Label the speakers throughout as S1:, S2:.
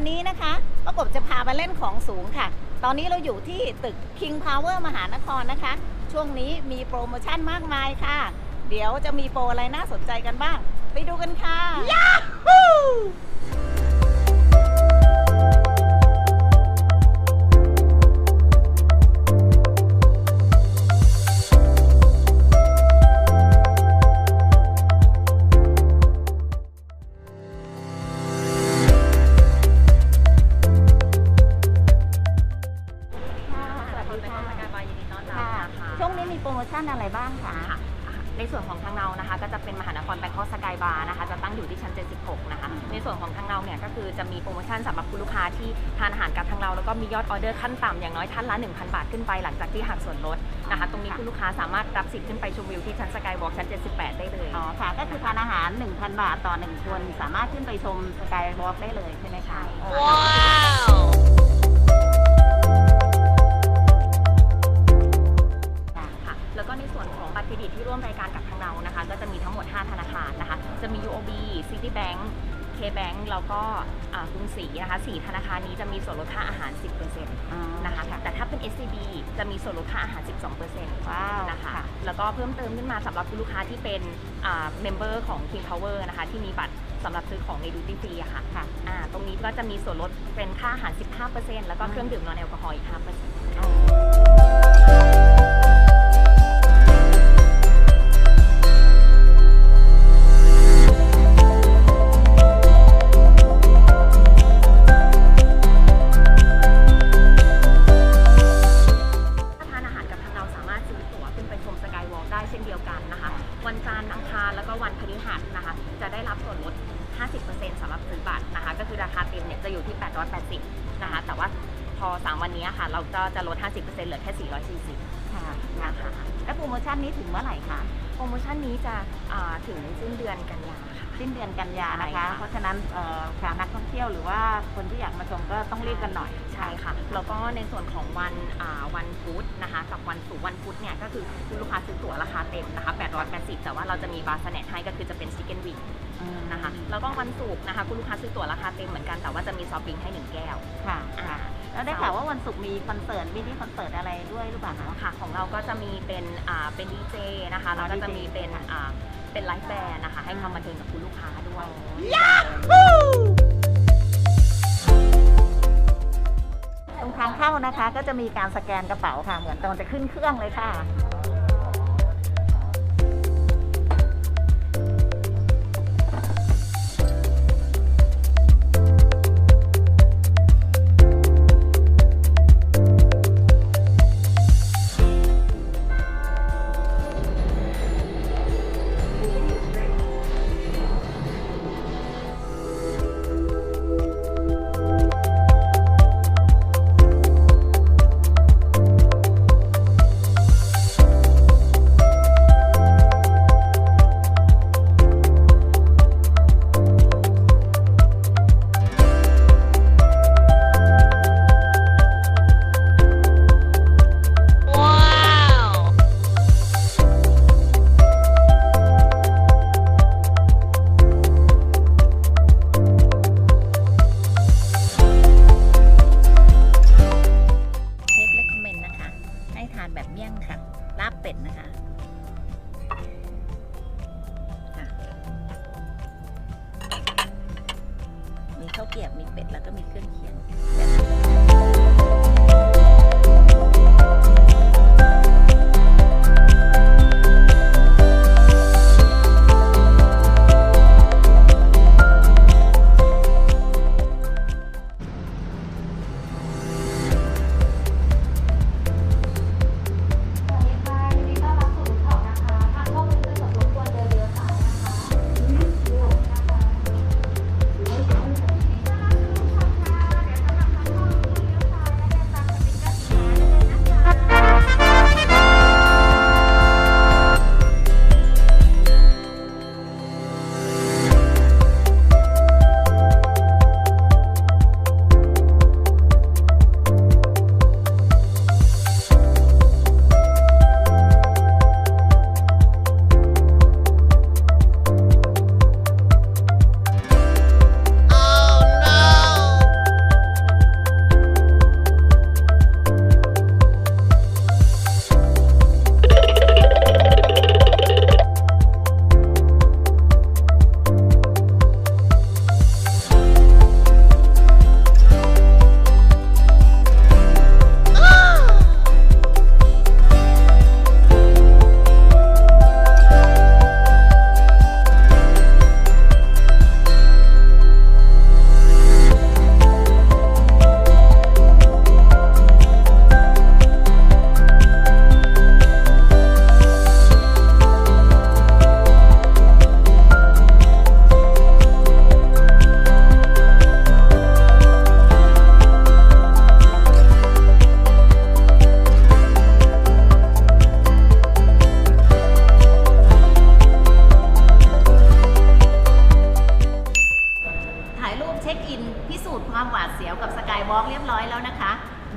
S1: วันนี้นะคะประกบจะพามาเล่นของสูงค่ะ ตอนนี้เราอยู่ที่ตึก King Power มหานครนะคะ ช่วงนี้มีโปรโมชั่นมากมายค่ะ เดี๋ยวจะมีโปรอะไรน่าสนใจกันบ้าง ไปดูกันค่ะยา
S2: ยบาร์นะคะจะตั้งอยู่ที่ชั้น 76 นะคะ ในส่วนของทางเราเนี่ยก็คือจะมีโปรโมชั่นสำหรับคุณลูกค้าที่ทานอาหารกับทางเราแล้วก็มียอดออเดอร์ขั้นต่ำอย่างน้อยท่านละ 1,000 บาทขึ้นไปหลังจากที่หักส่วนลดนะคะ ตรงนี้คุณลูกค้าสามารถรับสิทธิ์ขึ้นไปชมวิวที่ชั้นสกายวอล์กชั้น 78 ได้เลย
S1: อ๋อค่ะ ก็คือทานอาหาร 1,000 บาทต่อ 1 คน สามารถขึ้นไปชมสกายวอล์กได้เลยใช่ไหมคะ
S2: ว้าวค่ะแล้วก็ในส่วนของบัตรเครดิตที่ร่วมรายการกับทางเรานะคะ ก็จะมีทั้งหมด 5 ธนาคารนะคะ จะมี UOB Citibank KBank แล้วก็อ่ากรุงศรีนะคะ4ธนาคารนี้จะมีส่วนลดค่าอาหาร 10%นะคะแต่ถ้าเป็น SCB จะมีส่วนลดค่าอาหาร 12%
S1: ว้าว
S2: นะคะ
S1: ค่ะ
S2: แล้วก็เพิ่มเติมขึ้นมาสำหรับคุณลูกค้าที่เป็นเมมเบอร์ของ King Power นะคะที่มีบัตรสำหรับซื้อของใน Duty Free อะค่ะ
S1: ค่ะ
S2: อ่าตรงนี้ก็จะมีส่วนลดเป็นค่าอาหาร 15%แล้วก็เครื่องดื่มนอนแอลกอฮอล์อีก5% นะคะ แต่ว่าพอ 3 วันนี้ค่ะ เราก็จะลด 50%เหลือแค่ 440
S1: ค่ะ
S2: นะคะ
S1: แล้วโปรโมชั่นนี้ถึงเมื่อไหร่คะ
S2: โปรโมชั่นนี้จะอ่าถึงสิ้นเดือนกันยาค่ะ
S1: สิ้นเดือนกันยานะ
S2: ใช่
S1: คะ
S2: ค่ะ
S1: เพราะฉะนั้นเอ่อค่ะนักท่องเที่ยวหรือว่าคนที่อยากมาชมก็ต้องรีบกันหน่อย
S2: ใช่ค่ะ แล้วก็ในส่วนของวันอ่าวันพุธนะคะ กับวันศุกร์วันพุธเนี่ยก็คือคุณลูกค้าซื้อตั๋วราคาเต็มนะคะ880แต่ว่าเราจะมีบาร์สแน็คให้ก็คือจะเป็นชิคเก้นวิงนะคะ แล้วก็วันศุกร์นะคะ คุณลูกค้าซื้อตั๋วราคาเต็มเหมือนกันแต่ว่าจะมีซอฟต์ดริงก์ให้หนึ่งแก้ว
S1: ค่ะ
S2: อ่า
S1: ค่ะ แล้วได้ข่าวว่าวันศุกร์มีคอนเสิร์ตมีที่คอนเสิร์ตอะไรด้วยหรือเปล่าคะ
S2: ค่ะของเราก็จะมีเป็นอ่าเป็นดีเจนะคะ
S1: อ๋อ
S2: แล้วก็จะ
S1: DJ
S2: มีเป็น
S1: ค่ะ
S2: อ่าเป็นไลฟ์แบนด์นะคะ ให้ความบันเทิงกับคุณลูกค้าด้วย
S1: ตรงทางเข้านะคะ ก็จะมีการสแกนกระเป๋าค่ะ เหมือนตอนจะขึ้นเครื่องเลยค่ะนะคะ แบบเมี่ยงค่ะ ลาบเป็ดนะคะมีข้าวเกรียบมีเป็ดแล้วก็มีเครื่องเคียง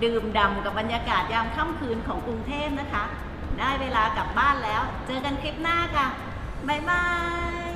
S1: ดื่มด่ำกับบรรยากาศยามค่ำคืนของกรุงเทพนะคะ ได้เวลากลับบ้านแล้ว เจอกันคลิปหน้าค่ะ บ๊ายบาย